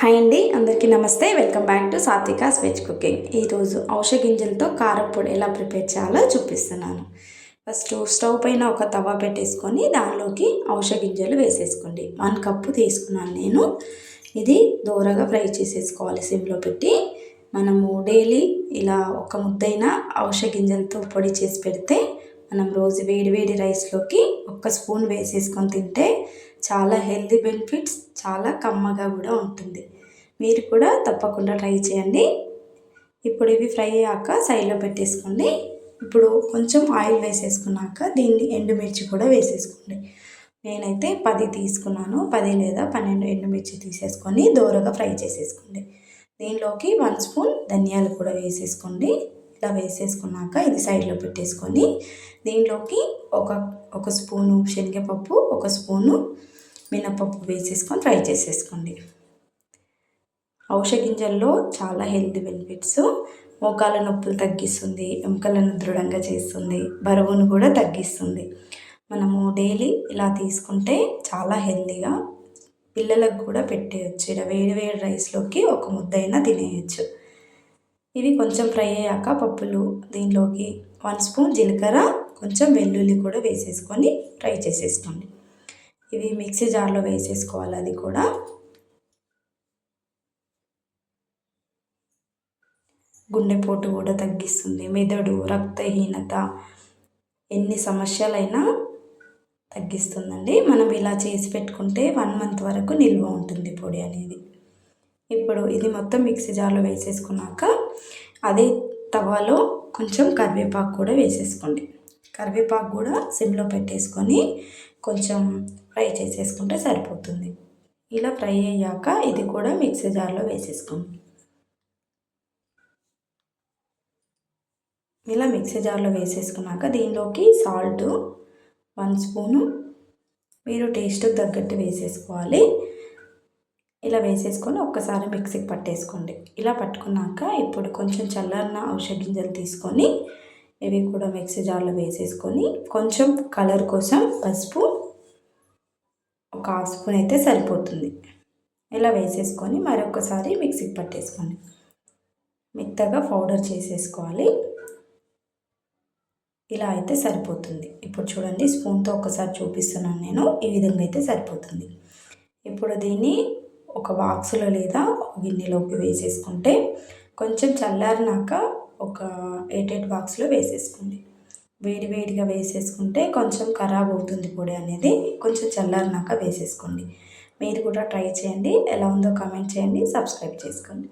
Hi అండి అందరికీ నమస్తే. Welcome back to Satvika's veg cooking ఈరోజు ఔషధ గింజలతో కారప్పొడి ఎలా ప్రిపేర్ చేయాలో చూపిస్తున్నాను. ఫస్ట్ స్టవ్ పైన ఒక తవా పెట్టేసుకొని దానిలోకి ఔష గింజలు వేసేసుకోండి. వన్ కప్పు తీసుకున్నాను నేను. ఇది దూరగా ఫ్రై చేసేసుకోవాలి సిమ్లో పెట్టి. మనము డైలీ ఇలా ఒక ముద్దైన ఔషధ గింజలతో పొడి చేసి పెడితే మనం రోజు వేడి వేడి రైస్లోకి ఒక్క స్పూన్ వేసేసుకొని తింటే చాలా హెల్తీ బెనిఫిట్స్ చాలా కమ్మగా కూడా ఉంటుంది. మీరు కూడా తప్పకుండా ట్రై చేయండి. ఇప్పుడు ఇవి ఫ్రై అయ్యాక సైడ్లో పెట్టేసుకోండి. ఇప్పుడు కొంచెం ఆయిల్ వేసేసుకున్నాక దీన్ని ఎండుమిర్చి కూడా వేసేసుకోండి. నేనైతే పది తీసుకున్నాను. పది లేదా పన్నెండు ఎండుమిర్చి తీసేసుకొని దోరగా ఫ్రై చేసేసుకోండి. దీనిలోకి వన్ స్పూన్ ధనియాలు కూడా వేసేసుకోండి. ఇలా వేసేసుకున్నాక ఇది సైడ్లో పెట్టేసుకొని దీనిలోకి ఒక ఒక స్పూను శనగపప్పు ఒక స్పూను మినపప్పు వేసేసుకొని ఫ్రై చేసేసుకోండి. ఔషధ గింజల్లో చాలా హెల్తీ బెనిఫిట్స్. మోకాల నొప్పులు తగ్గిస్తుంది ఎముకలను దృఢంగా చేస్తుంది బరువును కూడా తగ్గిస్తుంది. మనము డైలీ ఇలా తీసుకుంటే చాలా హెల్తీగా పిల్లలకు కూడా పెట్టేయచ్చు. ఇలా వేడి వేడి రైస్లోకి ఒక ముద్దైనా తినేయచ్చు. ఇవి కొంచెం ఫ్రై అయ్యాక పప్పులు దీనిలోకి వన్ స్పూన్ జీలకర్ర కొంచెం వెల్లుల్లి కూడా వేసేసుకొని ఫ్రై చేసేసుకోండి. ఇవి మిక్సీ జార్లో వేసేసుకోవాలి అది కూడా. గుండెపోటు కూడా తగ్గిస్తుంది మెదడు రక్తహీనత ఎన్ని సమస్యలైనా తగ్గిస్తుందండి. మనం ఇలా చేసి పెట్టుకుంటే వన్ మంత్ వరకు నిల్వ ఉంటుంది పొడి అనేది. ఇప్పుడు ఇది మొత్తం మిక్సీ జార్లో వేసేసుకున్నాక అదే తవాలో కొంచెం కరివేపాకు కూడా వేసేసుకోండి. కరివేపాకు కూడా సిమ్లో పెట్టేసుకొని కొంచెం ఫ్రై చేసేసుకుంటే సరిపోతుంది. ఇలా ఫ్రై అయ్యాక ఇది కూడా మిక్సీ జార్లో వేసేసుకోండి. ఇలా మిక్సీ జార్లో వేసేసుకున్నాక దీనిలోకి సాల్ట్ వన్ స్పూను మీరు టేస్ట్ తగ్గట్టు వేసేసుకోవాలి. ఇలా వేసేసుకొని ఒక్కసారి మిక్సీకి పట్టేసుకోండి. ఇలా పట్టుకున్నాక ఇప్పుడు కొంచెం చల్లారిన ఔషధ గింజలు తీసుకొని ఇవి కూడా మిక్సీ జార్లో వేసేసుకొని కొంచెం కలర్ కోసం పసుపు ఒక హాఫ్ స్పూన్ అయితే సరిపోతుంది. ఇలా వేసేసుకొని మరొకసారి మిక్సీకి పట్టేసుకోండి. మెత్తగా పౌడర్ చేసేసుకోవాలి. ఇలా అయితే సరిపోతుంది. ఇప్పుడు చూడండి స్పూన్తో ఒకసారి చూపిస్తున్నాను నేను. ఈ విధంగా అయితే సరిపోతుంది. ఇప్పుడు దీన్ని ఒక బాక్సులో లేదా గిన్నెలోకి వేసేసుకుంటే కొంచెం చల్లారినాక ఒక ఎయిట్ ఎయిట్ బాక్స్లో వేసేసుకోండి. వేడి వేడిగా వేసేసుకుంటే కొంచెం ఖరాబ్ అవుతుంది పొడి అనేది కొంచెం చల్లారినాక వేసేసుకోండి. మీరు కూడా ట్రై చేయండి. ఎలా ఉందో కామెంట్ చేయండి. సబ్స్క్రైబ్ చేసుకోండి.